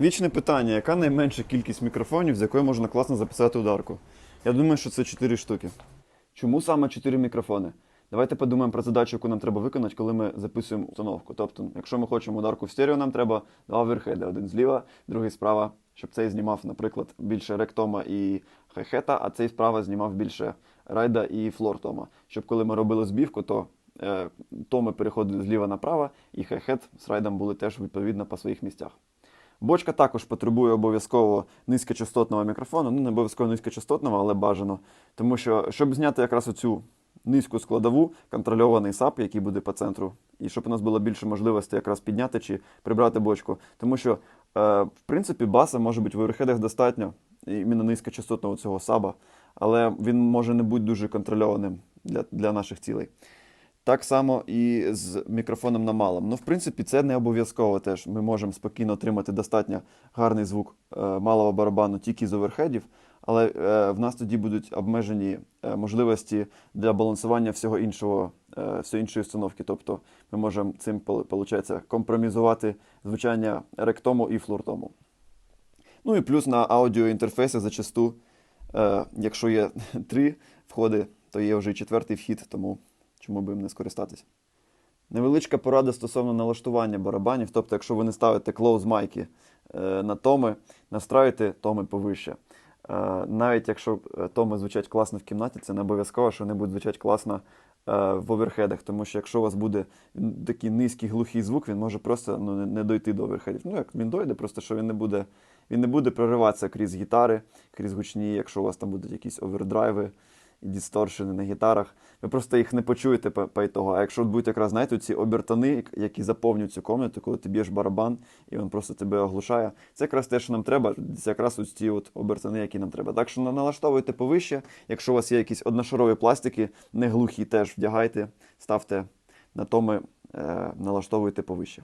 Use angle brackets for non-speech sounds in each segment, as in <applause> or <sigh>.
Вічне питання: яка найменша кількість мікрофонів, з якої можна класно записати ударку? Я думаю, що це 4 штуки. Чому саме 4 мікрофони? Давайте подумаємо про задачу, яку нам треба виконати, коли ми записуємо установку. Тобто, якщо ми хочемо ударку в стерео, нам треба два оверхеди. Один зліва, другий справа, щоб цей знімав, наприклад, більше ректома і хай-хета, а цей справа знімав більше райда і флор-тома. Щоб коли ми робили збівку, то е, томи переходили зліва направо, і хай-хет з райдом були теж відповідно по своїх місцях. Бочка також потребує обов'язково низькочастотного мікрофону, ну не обов'язково низькочастотного, але бажано. Тому що, щоб зняти якраз оцю низьку складову, контрольований САП, який буде по центру, і щоб у нас було більше можливостей якраз підняти чи прибрати бочку. Тому що, е, в принципі, баса може бути в оверхедах достатньо, іменно низькочастотного цього саба, але він може не бути дуже контрольованим для, для наших цілей. Так само і з мікрофоном на малом. Ну, в принципі, це не обов'язково теж. Ми можемо спокійно отримати достатньо гарний звук е, малого барабану тільки з оверхедів, але е, в нас тоді будуть обмежені е, можливості для балансування всього іншого, всієї іншої установки. Тобто ми можемо цим виходить, компромізувати звучання ректому і флортому. Ну і плюс на аудіоінтерфейсі зачасту, якщо є <laughs> три входи, то є вже четвертий вхід, тому чому б їм не скористатись. Невеличка порада стосовно налаштування барабанів. Тобто, якщо ви не ставите close майки е, на томи, настраюйте томи повище. Е, навіть якщо е, томи звучать класно в кімнаті, це не обов'язково, що вони будуть звучати класно в оверхедах. Тому що якщо у вас буде такий низький глухий звук, він може просто ну, не дойти до оверхедів. Ну, як він дойде, просто що він не буде, він не буде прориватися крізь гітари, крізь гучні, якщо у вас там будуть якісь овердрайви і дисторшени на гітарах. Ви просто їх не почуєте по, ітогу. А якщо будуть якраз знаєте, ці обертони, які заповнюють цю комнату, коли ти б'єш барабан і він просто тебе оглушає, це якраз те, що нам треба, це якраз ось ці от обертони, які нам треба. Так що налаштовуйте повище. Якщо у вас є якісь одношарові пластики, не глухі, теж вдягайте, ставте на томи, е, налаштовуйте повище.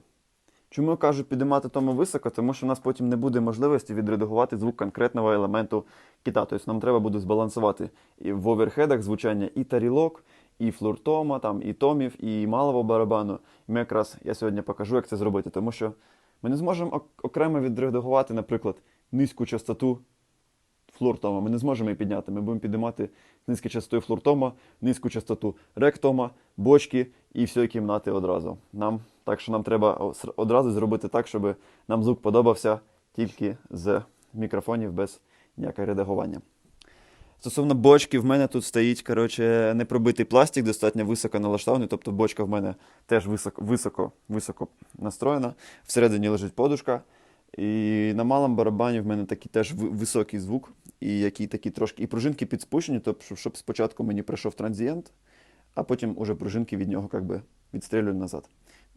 Чому я кажу підіймати тому високо? Тому що у нас потім не буде можливості відредагувати звук конкретного елементу кіта. Тобто нам треба буде збалансувати і в оверхедах звучання і тарілок, і флуртома, там, і томів, і малого барабану. І ми якраз я сьогодні покажу, як це зробити, тому що ми не зможемо окремо відредагувати, наприклад, низьку частоту флуртома. Ми не зможемо її підняти. Ми будемо підіймати з низькою частотою флуртома, низьку частоту ректома, бочки і всієї кімнати одразу. Нам, так що нам треба одразу зробити так, щоб нам звук подобався тільки з мікрофонів без ніякого редагування. Стосовно бочки, в мене тут стоїть коротше, непробитий пластик, достатньо високо налаштований, тобто бочка в мене теж високо, високо, високо настроєна. Всередині лежить подушка. І на малому барабані в мене такий теж високий звук, і який такі трошки. І пружинки підспущені, тобто, щоб- спочатку мені прийшов транзієнт, а потім уже пружинки від нього як би відстрілюють назад.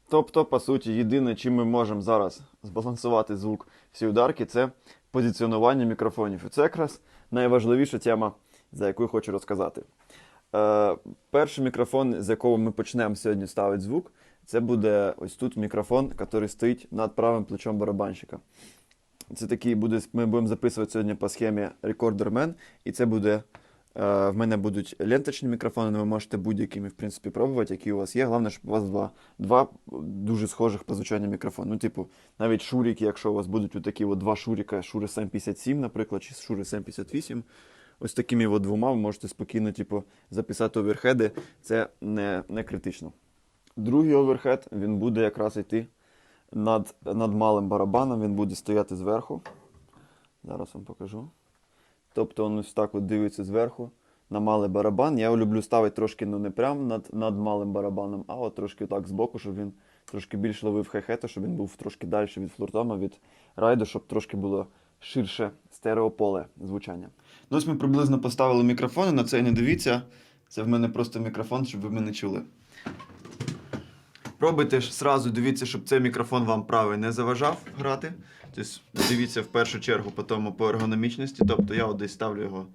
Тобто, по суті, єдине, чим ми можемо зараз збалансувати звук всі ударки, це позиціонування мікрофонів. І це якраз найважливіша тема, за яку я хочу розказати. Е, перший мікрофон, з якого ми почнемо сьогодні ставити звук, це буде ось тут мікрофон, який стоїть над правим плечом барабанщика. Це такий буде, ми будемо записувати сьогодні по схемі Recorder Man, і це буде. Е, В мене будуть ленточні мікрофони, ви можете будь-якими, в принципі, пробувати, які у вас є. Головне, щоб у вас два, два дуже схожих по звучанню мікрофони. Ну, типу, навіть шурики, якщо у вас будуть такі от два шурика, Шури 757, наприклад, чи Шури 758, ось такими от двома ви можете спокійно типу, записати оверхеди. Це не, не критично. Другий оверхед він буде якраз йти над, над малим барабаном, він буде стояти зверху. Зараз вам покажу. Тобто він ось так от дивиться зверху на малий барабан. Я його люблю ставити трошки ну, не прямо над, над малим барабаном, а от трошки так збоку, щоб він трошки більше ловив хай-хета, щоб він був трошки далі від флуртома, від райду, щоб трошки було ширше стереополе звучання. Ну, ось ми приблизно поставили мікрофони, на це не дивіться. Це в мене просто мікрофон, щоб ви мене чули. Пробуйте ж зразу дивіться, щоб цей мікрофон вам правий не заважав грати. Тобто дивіться в першу чергу по тому по ергономічності. Тобто я десь ставлю його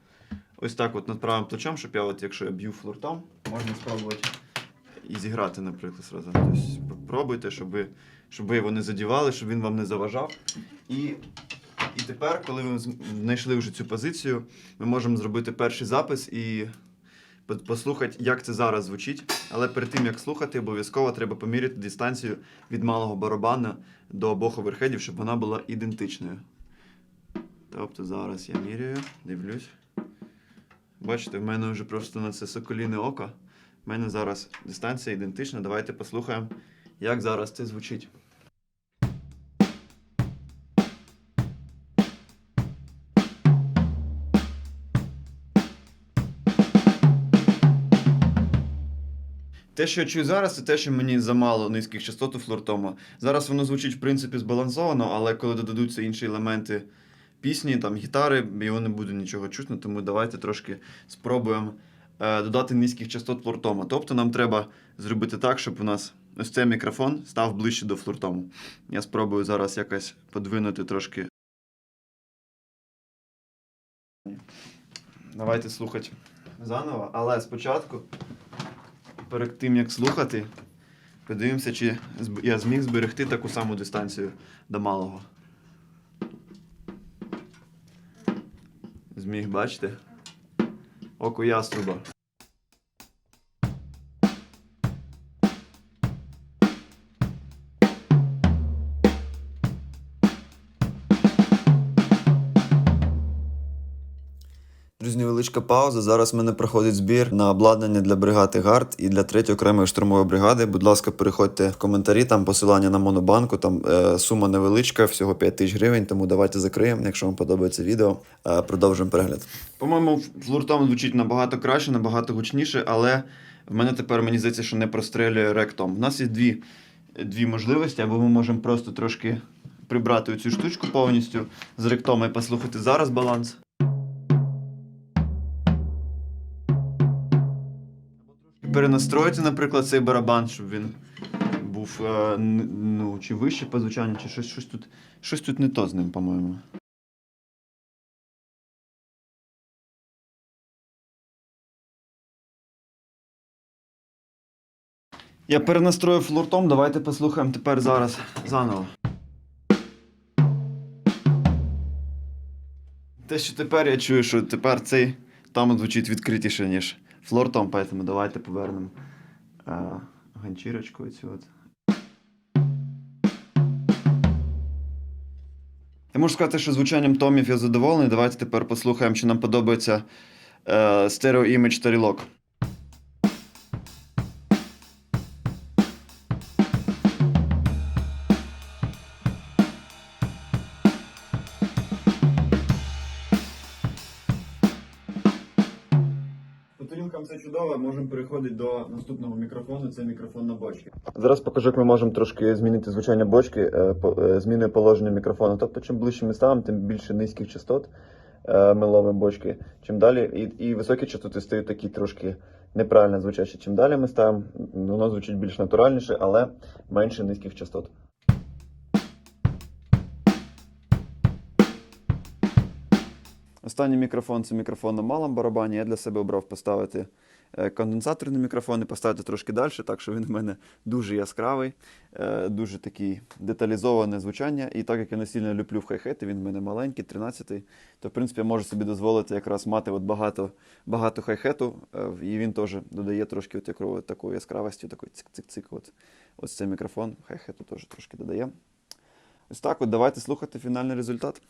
ось так от над правим плечом, щоб я, от, якщо я б'ю флуртом, можна спробувати і зіграти, наприклад, зразу. Тобто пробуйте, щоб щоб ви його не задівали, щоб він вам не заважав. І, і тепер, коли ви знайшли вже цю позицію, ми можемо зробити перший запис і послухати, як це зараз звучить. Але перед тим як слухати, обов'язково треба поміряти дистанцію від малого барабана до обох оверхедів, щоб вона була ідентичною. Тобто зараз я міряю, дивлюсь. Бачите, в мене вже просто на це соколіне око. У мене зараз дистанція ідентична. Давайте послухаємо, як зараз це звучить. Те, що я чую зараз, це те, що мені замало низьких частот у флортома. Зараз воно звучить, в принципі, збалансовано, але коли додадуться інші елементи пісні, там гітари, його не буде нічого чутно, тому давайте трошки спробуємо е, додати низьких частот флортома. Тобто нам треба зробити так, щоб у нас ось цей мікрофон став ближче до флортому. Я спробую зараз якось подвинути трошки. Давайте слухати заново, але спочатку, перед тим як слухати, подивимося, чи я зміг зберегти таку саму дистанцію до малого. Зміг, бачите? Око яструба. Невеличка пауза. Зараз в мене проходить збір на обладнання для бригади ГАРД і для 3 окремої штурмової бригади. Будь ласка, переходьте в коментарі, там посилання на монобанку, там е, сума невеличка, всього 5 тисяч гривень, тому давайте закриємо, якщо вам подобається відео. Е, продовжуємо перегляд. По-моєму, флуртом звучить набагато краще, набагато гучніше, але в мене тепер мені здається, що не прострелює ректом. У нас є дві, дві можливості, або ми можемо просто трошки прибрати цю штучку повністю з ректома і послухати зараз баланс. Перенастроїти, наприклад, цей барабан, щоб він був е, ну, чи вище по звучанню, чи щось, щось, тут, щось тут не то з ним, по-моєму. Я перенастроїв флуртом, давайте послухаємо тепер зараз заново. Те, що тепер я чую, що тепер цей там звучить відкритіше, ніж флортом, поэтому давайте повернемо е, ганчірочку цю от. Я можу сказати, що звучанням томів я задоволений. Давайте тепер послухаємо, чи нам подобається е, стерео імідж та тарілкам це чудово, можемо переходити до наступного мікрофону. Це мікрофон на бочки. Зараз покажу, як ми можемо трошки змінити звучання бочки, е, е, зміною положення мікрофону. Тобто, чим ближче ми ставимо, тим більше низьких частот е, ми ловимо бочки. Чим далі, і, і високі частоти стають такі трошки неправильно звучащі. Чим далі ми ставимо, воно звучить більш натуральніше, але менше низьких частот. Останній мікрофон це мікрофон на малому барабані. Я для себе обрав поставити е, конденсаторний мікрофон і поставити трошки далі, так що він в мене дуже яскравий, е, дуже такий деталізоване звучання. І так як я не сильно люблю в хай-хети, він в мене маленький, 13-й, то в принципі я можу собі дозволити якраз мати от багато, багато хай-хету, е, і він теж додає трошки от якого- такої яскравості, такої цик-цик-цик. От. Ось цей мікрофон хай-хету теж трошки додає. Ось так, от давайте слухати фінальний результат.